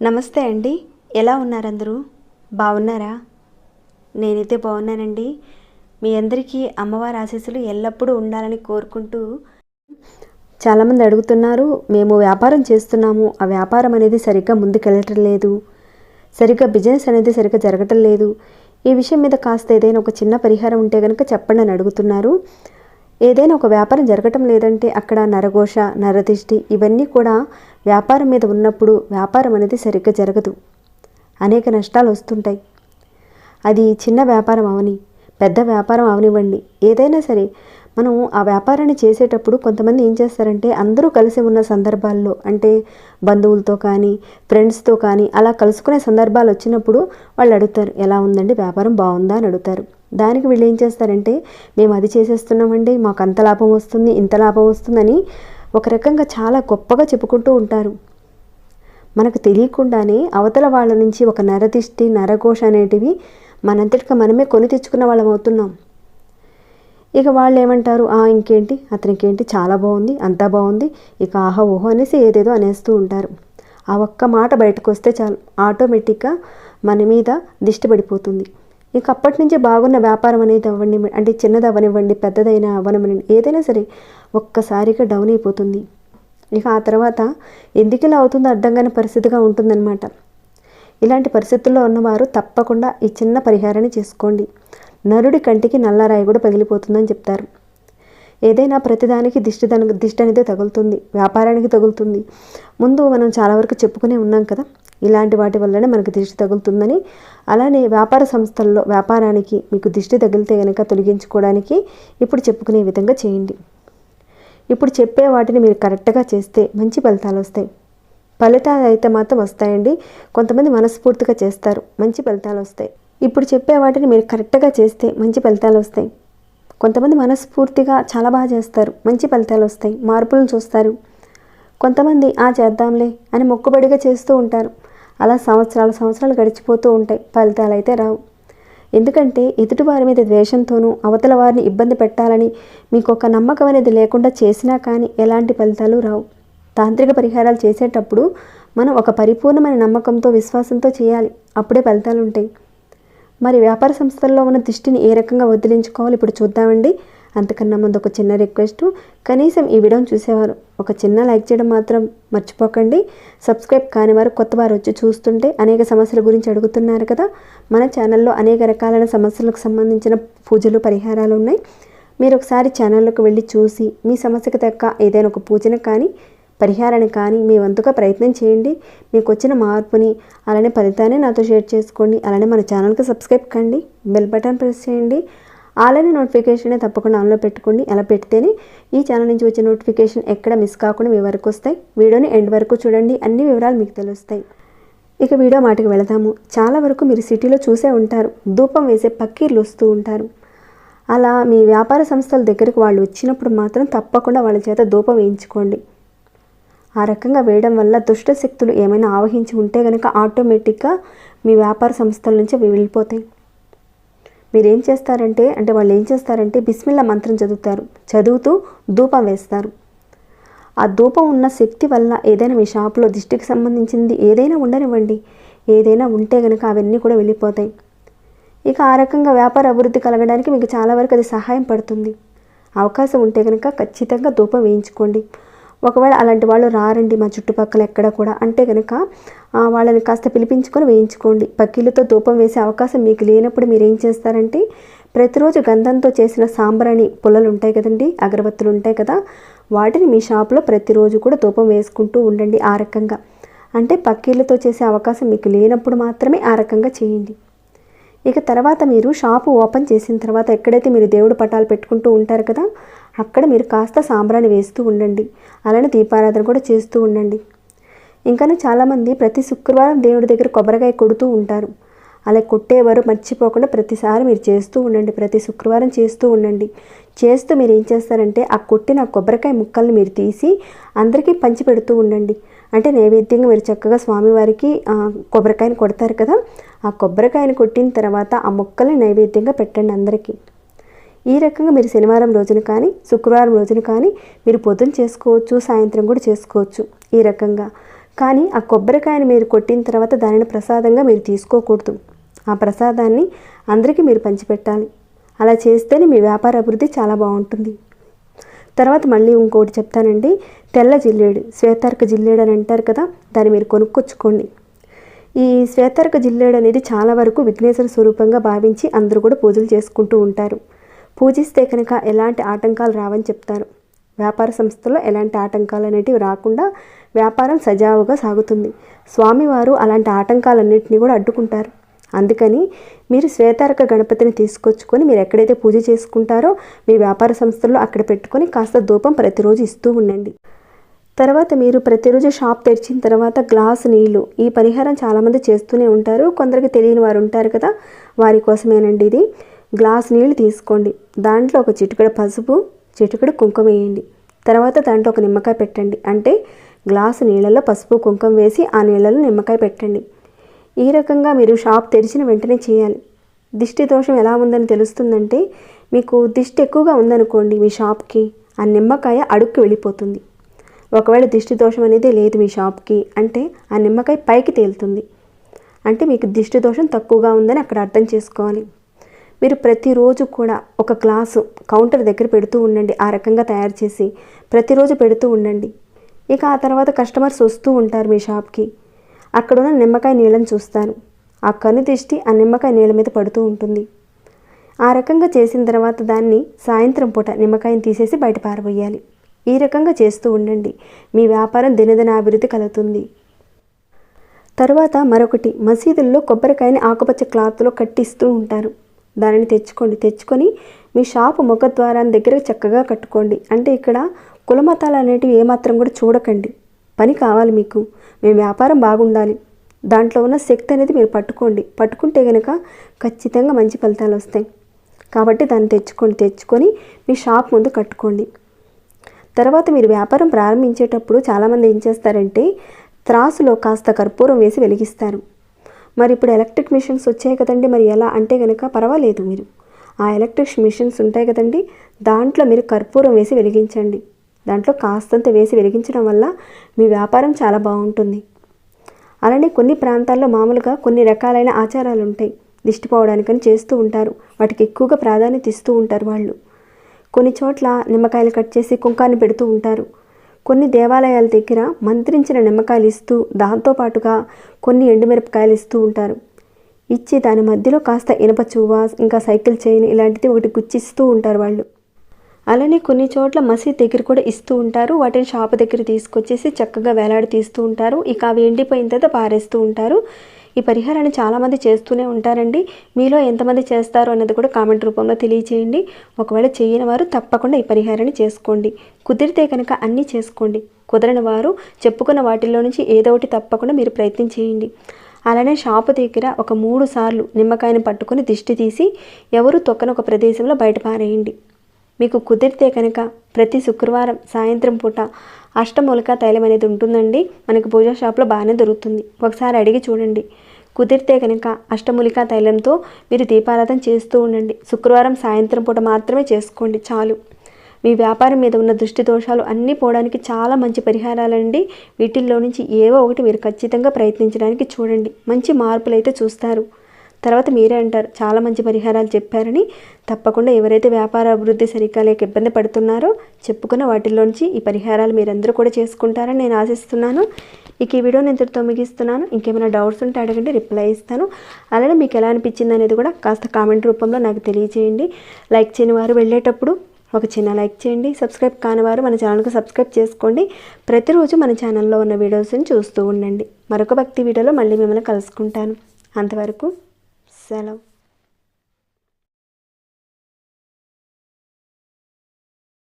నమస్తే అండి. ఎలా ఉన్నారందరూ? బాగున్నారా? నేనైతే బాగున్నానండి. మీ అందరికీ అమ్మవారి ఆశీస్సులు ఎల్లప్పుడూ ఉండాలని కోరుకుంటూ చాలామంది అడుగుతున్నారు మేము వ్యాపారం చేస్తున్నాము. ఆ వ్యాపారం అనేది సరిగ్గా ముందుకెళ్ళటం లేదు సరిగ్గా బిజినెస్ అనేది సరిగ్గా జరగటం లేదు ఈ విషయం మీద కాస్త ఏదైనా ఒక చిన్న పరిహారం ఉంటే కనుక చెప్పండి అని అడుగుతున్నారు. ఏదైనా ఒక వ్యాపారం జరగటం లేదంటే అక్కడ నరఘోష నరదిష్టి ఇవన్నీ కూడా వ్యాపారం మీద ఉన్నప్పుడు వ్యాపారం అనేది సరిగ్గా జరగదు. అనేక నష్టాలు వస్తుంటాయి. అది చిన్న వ్యాపారం అవని పెద్ద వ్యాపారం అవనివ్వండి. ఏదైనా సరే మనం ఆ వ్యాపారాన్ని చేసేటప్పుడు కొంతమంది ఏం చేస్తారంటే అందరూ కలిసి ఉన్న సందర్భాల్లో అంటే బంధువులతో కానీ ఫ్రెండ్స్తో కానీ అలా కలుసుకునే సందర్భాలు వచ్చినప్పుడు వాళ్ళు అడుగుతారు ఎలా ఉందండి? వ్యాపారం బాగుందా? అని అడుగుతారు. దానికి వీళ్ళు ఏం చేస్తారంటే మేము అది చేసేస్తున్నామండి మాకు అంత లాభం వస్తుంది ఇంత లాభం వస్తుందని ఒక రకంగా చాలా గొప్పగా చెప్పుకుంటూ ఉంటారు. మనకు తెలియకుండానే అవతల వాళ్ళ నుంచి ఒక నరదిష్టి నరఘోష అనేటివి మనంతటిగా మనమే కొని తెచ్చుకున్న వాళ్ళం అవుతున్నాం. ఇక వాళ్ళు ఏమంటారు ఆ ఇంకేంటి? అతనికి ఏంటి చాలా బాగుంది అంతా బాగుంది. ఇక ఆహా ఓహో అనేసి ఏదేదో అనేస్తూ ఉంటారు. ఆ ఒక్క మాట బయటకు వస్తే చాలు. ఆటోమేటిక్గా మన మీద దిష్టి పడిపోతుంది. ఇక అప్పటి నుంచి బాగున్న వ్యాపారం అనేది అవ్వండి అంటే చిన్నది అవ్వనివ్వండి పెద్దదైనా అవ్వనివ్వండి ఏదైనా సరే ఒక్కసారిగా డౌన్ అయిపోతుంది. ఇక ఆ తర్వాత ఎందుకు ఇలా అవుతుందో అర్థం కాని పరిస్థితిగా ఉంటుందన్నమాట. ఇలాంటి పరిస్థితుల్లో ఉన్నవారు తప్పకుండా ఈ చిన్న పరిహారాన్ని చేసుకోండి. నరుడి కంటికి నల్లరాయి కూడా పగిలిపోతుందని చెప్తారు. ఏదైనా ప్రతిదానికి దిష్టి దన దిష్టి అనేది తగులుతుంది. వ్యాపారానికి తగులుతుంది. ముందు మనం చాలా వరకు చెప్పుకునే ఉన్నాం కదా ఇలాంటి వాటి వల్లనే మనకు దిష్టి తగులుతుందని. అలానే వ్యాపార సంస్థల్లో వ్యాపారానికి మీకు దిష్టి తగిలితే కనుక తొలగించుకోవడానికి ఇప్పుడు చెప్పుకునే విధంగా చేయండి. ఇప్పుడు చెప్పే వాటిని మీరు కరెక్ట్గా చేస్తే మంచి ఫలితాలు వస్తాయి. ఫలితాలు అయితే మాత్రం వస్తాయండి. కొంతమంది మనస్ఫూర్తిగా చేస్తారు. మంచి ఫలితాలు వస్తాయి. ఇప్పుడు చెప్పే వాటిని మీరు కరెక్ట్గా చేస్తే మంచి ఫలితాలు వస్తాయి. కొంతమంది మనస్ఫూర్తిగా చాలా బాగా చేస్తారు మంచి ఫలితాలు వస్తాయి మార్పులను చూస్తారు. కొంతమంది ఆ చేద్దాంలే అని మొక్కుబడిగా చేస్తూ ఉంటారు. అలా సంవత్సరాలు సంవత్సరాలు గడిచిపోతూ ఉంటాయి ఫలితాలు అయితే రావు. ఎందుకంటే ఎదుటి వారి మీద ద్వేషంతోనూ అవతల వారిని ఇబ్బంది పెట్టాలని మీకు ఒక నమ్మకం అనేది లేకుండా చేసినా కానీ ఎలాంటి ఫలితాలు రావు. తాంత్రిక పరిహారాలు చేసేటప్పుడు మనం ఒక పరిపూర్ణమైన నమ్మకంతో విశ్వాసంతో చేయాలి. అప్పుడే ఫలితాలు ఉంటాయి. మరి వ్యాపార సంస్థల్లో ఉన్న దృష్టిని ఏ రకంగా వదిలించుకోవాలి? ఇప్పుడు చూద్దామండి. అంతకన్నా ముందు ఒక చిన్న రిక్వెస్ట్ కనీసం ఈ వీడియోని చూసేవారు. ఒక చిన్న లైక్ చేయడం మాత్రం మర్చిపోకండి. సబ్స్క్రైబ్ కాని వారు కొత్త వారు వచ్చి చూస్తుంటే అనేక సమస్యల గురించి అడుగుతున్నారు కదా. మన ఛానల్లో అనేక రకాలైన సమస్యలకు సంబంధించిన పూజలు పరిహారాలు ఉన్నాయి. మీరు ఒకసారి ఛానల్లోకి వెళ్ళి చూసి మీ సమస్యకు తగ్గ ఏదైనా ఒక పూజను కానీ పరిహారాన్ని కానీ మీ వంతుగా ప్రయత్నం చేయండి. మీకు వచ్చిన మార్పుని అలానే ఫలితాన్ని నాతో షేర్ చేసుకోండి. అలానే మన ఛానల్కి సబ్స్క్రైబ్ కండి. బెల్ బటన్ ప్రెస్ చేయండి. అలానే నోటిఫికేషన్ తప్పకుండా ఆన్లో పెట్టుకోండి. అలా పెడితేనే ఈ ఛానల్ నుంచి వచ్చే నోటిఫికేషన్ ఎక్కడ మిస్ కాకుండా మీ వరకు వస్తాయి. వీడియోని ఎండ్ వరకు చూడండి. అన్ని వివరాలు మీకు తెలుస్తాయి. ఇక వీడియో మాటకి వెళదాము. చాలా వరకు మీరు సిటీలో చూసే ఉంటారు. ధూపం వేసే పక్కీర్లు వస్తూ ఉంటారు. అలా మీ వ్యాపార సంస్థల దగ్గరకు వాళ్ళు వచ్చినప్పుడు మాత్రం తప్పకుండా వాళ్ళ చేత ధూపం వేయించుకోండి. ఆ రకంగా వేయడం వల్ల దుష్ట శక్తులు ఏమైనా ఆవహించి ఉంటే కనుక ఆటోమేటిక్గా మీ వ్యాపార సంస్థల నుంచి అవి వెళ్ళిపోతాయి. మీరేం చేస్తారంటే అంటే వాళ్ళు ఏం చేస్తారంటే బిస్మిల్లా మంత్రం చదువుతారు. చదువుతూ ధూపం వేస్తారు. ఆ ధూపం ఉన్న శక్తి వల్ల ఏదైనా మీ షాప్లో దిష్టికి సంబంధించింది ఏదైనా ఉండనివ్వండి. ఏదైనా ఉంటే కనుక అవన్నీ కూడా వెళ్ళిపోతాయి. ఇక ఆ రకంగా వ్యాపార అభివృద్ధి కలగడానికి మీకు చాలా వరకు అది సహాయం పడుతుంది. అవకాశం ఉంటే కనుక ఖచ్చితంగా ధూపం వేయించుకోండి. ఒకవేళ అలాంటి వాళ్ళు రారండి మా చుట్టుపక్కల ఎక్కడ కూడా అంటే కనుక వాళ్ళని కాస్త పిలిపించుకొని వేయించుకోండి. పక్కిళ్ళతో ధూపం వేసే అవకాశం మీకు లేనప్పుడు మీరు ఏం చేస్తారంటే ప్రతిరోజు గంధంతో చేసిన సాంబ్రాణి పుల్లలు ఉంటాయి కదండి అగరబత్తులు ఉంటాయి కదా వాటిని మీ షాప్లో ప్రతిరోజు కూడా ధూపం వేసుకుంటూ ఉండండి ఆ రకంగా. అంటే పక్కిళ్ళతో చేసే అవకాశం మీకు లేనప్పుడు మాత్రమే ఆ రకంగా చేయండి. ఇక తర్వాత మీరు షాపు ఓపెన్ చేసిన తర్వాత ఎక్కడైతే మీరు దేవుడు పటాలు పెట్టుకుంటూ ఉంటారు కదా అక్కడ మీరు కాస్త సాంబ్రాణి వేస్తూ ఉండండి. అలానే దీపారాధన కూడా చేస్తూ ఉండండి. ఇంకానే చాలామంది ప్రతి శుక్రవారం దేవుడి దగ్గర కొబ్బరికాయ కొడుతూ ఉంటారు. అలా కొట్టేవారు మర్చిపోకుండా ప్రతిసారి మీరు చేస్తూ ఉండండి. ప్రతి శుక్రవారం చేస్తూ ఉండండి. చేస్తూ మీరు ఏం చేస్తారంటే ఆ కొట్టిన కొబ్బరికాయ ముక్కల్ని మీరు తీసి అందరికీ పంచి పెడుతూ ఉండండి. అంటే నైవేద్యంగా మీరు చక్కగా స్వామివారికి కొబ్బరికాయని కొడతారు కదా ఆ కొబ్బరికాయని కొట్టిన తర్వాత ఆ ముక్కల్ని నైవేద్యంగా పెట్టండి అందరికీ. ఈ రకంగా మీరు శనివారం రోజున కానీ శుక్రవారం రోజున కానీ మీరు పొద్దున చేసుకోవచ్చు సాయంత్రం కూడా చేసుకోవచ్చు ఈ రకంగా. కానీ ఆ కొబ్బరికాయని మీరు కొట్టిన తర్వాత దానిని ప్రసాదంగా మీరు తీసుకోకూడదు. ఆ ప్రసాదాన్ని అందరికీ మీరు పంచిపెట్టాలి. అలా చేస్తేనే మీ వ్యాపార అభివృద్ధి చాలా బాగుంటుంది. తర్వాత మళ్ళీ ఇంకోటి చెప్తానండి. తెల్ల జిల్లేడు శ్వేతార్క జిల్లేడు అని అంటారు కదా దాన్ని మీరు కొనుక్కొచ్చుకోండి. ఈ శ్వేతార్క జిల్లేడు అనేది చాలా వరకు విఘ్నేశ్వర స్వరూపంగా భావించి అందరూ కూడా పూజలు చేసుకుంటూ ఉంటారు. పూజిస్తే కనుక ఎలాంటి ఆటంకాలు రావని చెప్తారు. వ్యాపార సంస్థలో ఎలాంటి ఆటంకాలు అనేటివి రాకుండా వ్యాపారం సజావుగా సాగుతుంది. స్వామివారు అలాంటి ఆటంకాలన్నింటినీ కూడా అడ్డుకుంటారు. అందుకని మీరు శ్వేతారక గణపతిని తీసుకొచ్చుకొని మీరు ఎక్కడైతే పూజ చేసుకుంటారో మీ వ్యాపార సంస్థల్లో అక్కడ పెట్టుకొని కాస్త ధూపం ప్రతిరోజు ఇస్తూ ఉండండి. తర్వాత మీరు ప్రతిరోజు షాప్ తెరిచిన తర్వాత గ్లాస్ నీళ్ళు ఈ పరిహారం చాలామంది చేస్తూనే ఉంటారు. కొందరికి తెలియని వారు ఉంటారు కదా. వారి కోసమేనండి ఇది. గ్లాస్ నీళ్ళు తీసుకోండి. దాంట్లో ఒక చిటికడ పసుపు చిటికడ కుంకుమ వేయండి. తర్వాత దాంట్లో ఒక నిమ్మకాయ పెట్టండి. అంటే గ్లాసు నీళ్ళల్లో పసుపు కుంకుమ వేసి ఆ నీళ్ళలో నిమ్మకాయ పెట్టండి. ఈ రకంగా మీరు షాప్ తెరిచిన వెంటనే చేయాలి. దిష్టి దోషం ఎలా ఉందని తెలుస్తుందంటే మీకు దిష్టి ఎక్కువగా ఉందనుకోండి మీ షాప్కి ఆ నిమ్మకాయ అడుక్కి వెళ్ళిపోతుంది. ఒకవేళ దిష్టి దోషం అనేది లేదు మీ షాప్కి అంటే ఆ నిమ్మకాయ పైకి తేలుతుంది. అంటే మీకు దిష్టి దోషం తక్కువగా ఉందని అక్కడ అర్థం చేసుకోవాలి. మీరు ప్రతిరోజు కూడా ఒక గ్లాసు కౌంటర్ దగ్గర పెడుతూ ఉండండి ఆ రకంగా తయారు చేసి ప్రతిరోజు పెడుతూ ఉండండి. ఇక ఆ తర్వాత కస్టమర్స్ వస్తూ ఉంటారు మీ షాప్కి. అక్కడ ఉన్న నిమ్మకాయ నీళ్ళని చూస్తారు. ఆ కను దిష్టి ఆ నిమ్మకాయ నీళ్ళ మీద పడుతూ ఉంటుంది. ఆ రకంగా చేసిన తర్వాత దాన్ని సాయంత్రం పూట నిమ్మకాయని తీసేసి బయట పారబోయాలి. ఈ రకంగా చేస్తూ ఉండండి. మీ వ్యాపారం దినదిన అభివృద్ధి కలుగుతుంది. తర్వాత మరొకటి మసీదుల్లో కొబ్బరికాయని ఆకుపచ్చ క్లాత్లో కట్టిస్తూ ఉంటారు. దానిని తెచ్చుకోండి. తెచ్చుకొని మీ షాపు ముఖద్వారం దగ్గర చక్కగా కట్టుకోండి. అంటే ఇక్కడ కులమతాలు అనేటివి ఏమాత్రం కూడా చూడకండి. పని కావాలి మీకు. మీ వ్యాపారం బాగుండాలి. దాంట్లో ఉన్న శక్తి అనేది మీరు పట్టుకోండి. పట్టుకుంటే కనుక ఖచ్చితంగా మంచి ఫలితాలు వస్తాయి. కాబట్టి దాన్ని తెచ్చుకొని తెచ్చుకొని మీ షాప్ ముందు కట్టుకోండి. తర్వాత మీరు వ్యాపారం ప్రారంభించేటప్పుడు చాలామంది ఏం చేస్తారంటే త్రాసులో కాస్త కర్పూరం వేసి వెలిగిస్తారు. మరి ఇప్పుడు ఎలక్ట్రిక్ మిషన్స్ వచ్చాయి కదండి మరి ఎలా? అంటే కనుక పర్వాలేదు మీరు. ఆ ఎలక్ట్రిక్ మిషన్స్ ఉంటాయి కదండి దాంట్లో మీరు కర్పూరం వేసి వెలిగించండి. దాంట్లో కాస్తంత వేసి వెలిగించడం వల్ల మీ వ్యాపారం చాలా బాగుంటుంది. అలానే కొన్ని ప్రాంతాల్లో మామూలుగా కొన్ని రకాలైన ఆచారాలు ఉంటాయి. దిష్టి పోవడానికని చేస్తూ ఉంటారు. వాటికి ఎక్కువగా ప్రాధాన్యత ఇస్తూ ఉంటారు వాళ్ళు. కొన్ని చోట్ల నిమ్మకాయలు కట్ చేసి కుంకాన్ని పెడుతూ ఉంటారు. కొన్ని దేవాలయాల దగ్గర మంత్రించిన నిమ్మకాయలు ఇస్తూ దాంతోపాటుగా కొన్ని ఎండుమిరపకాయలు ఇస్తూ ఉంటారు. ఇచ్చి దాని మధ్యలో కాస్త ఇనప చువ్వ ఇంకా సైకిల్ చైన్ ఇలాంటిది ఒకటి గుచ్చిస్తూ ఉంటారు వాళ్ళు. అలానే కొన్ని చోట్ల మసీద్ దగ్గర కూడా ఇస్తూ ఉంటారు. వాటిని షాప్ దగ్గర తీసుకొచ్చేసి చక్కగా వేలాడి తీస్తూ ఉంటారు. ఇక అవి ఎండిపోయిన తర్వాత పారేస్తూ ఉంటారు. ఈ పరిహారాన్ని చాలామంది చేస్తూనే ఉంటారండి. మీలో ఎంతమంది చేస్తారు అన్నది కూడా కామెంట్ రూపంలో తెలియచేయండి. ఒకవేళ చేయని వారు తప్పకుండా ఈ పరిహారాన్ని చేసుకోండి. కుదిరితే కనుక అన్నీ చేసుకోండి. కుదరని వారు చెప్పుకున్న వాటిల్లో నుంచి ఏదో ఒకటి తప్పకుండా మీరు ప్రయత్నం చేయండి. అలానే షాపు దగ్గర ఒక మూడు సార్లు నిమ్మకాయని పట్టుకొని దిష్టి తీసి ఎవరు తొక్కని ఒక ప్రదేశంలో బయట పారేయండి. మీకు కుదిరితే కనుక ప్రతి శుక్రవారం సాయంత్రం పూట అష్టమూలిక తైలం అనేది ఉంటుందండి. మనకి పూజా షాప్లో బాగానే దొరుకుతుంది. ఒకసారి అడిగి చూడండి. కుదిరితే కనుక అష్టమూలిక తైలంతో మీరు దీపారాధన చేస్తూ ఉండండి. శుక్రవారం సాయంత్రం పూట మాత్రమే చేసుకోండి చాలు. మీ వ్యాపారం మీద ఉన్న దృష్టి దోషాలు అన్నీ పోవడానికి చాలా మంచి పరిహారాలండి. వీటిల్లో నుంచి ఏవో ఒకటి మీరు ఖచ్చితంగా ప్రయత్నించడానికి చూడండి. మంచి మార్పులు అయితే చూస్తారు. తర్వాత మీరే అంటారు చాలా మంచి పరిహారాలు చెప్పారని. తప్పకుండా ఎవరైతే వ్యాపార అభివృద్ధి సరిగ్గా లేక ఇబ్బంది పడుతున్నారో చెప్పుకున్న వాటిల్లోంచి ఈ పరిహారాలు మీరందరూ కూడా చేసుకుంటారని నేను ఆశిస్తున్నాను. ఇక ఈ నేను ఇంతటితో ముగిస్తున్నాను. ఇంకేమైనా డౌట్స్ ఉంటే అడగండి రిప్లై ఇస్తాను. అలానే మీకు ఎలా అనిపించింది అనేది కూడా కాస్త కామెంట్ రూపంలో నాకు తెలియజేయండి లైక్ చేయని వారు వెళ్ళేటప్పుడు ఒక చిన్న లైక్ చేయండి. సబ్స్క్రైబ్ కాని వారు మన ఛానల్కి సబ్స్క్రైబ్ చేసుకోండి. ప్రతిరోజు మన ఛానల్లో ఉన్న వీడియోస్ని చూస్తూ ఉండండి. మరొక భక్తి వీడియోలో మళ్ళీ మిమ్మల్ని కలుసుకుంటాను. అంతవరకు Selam.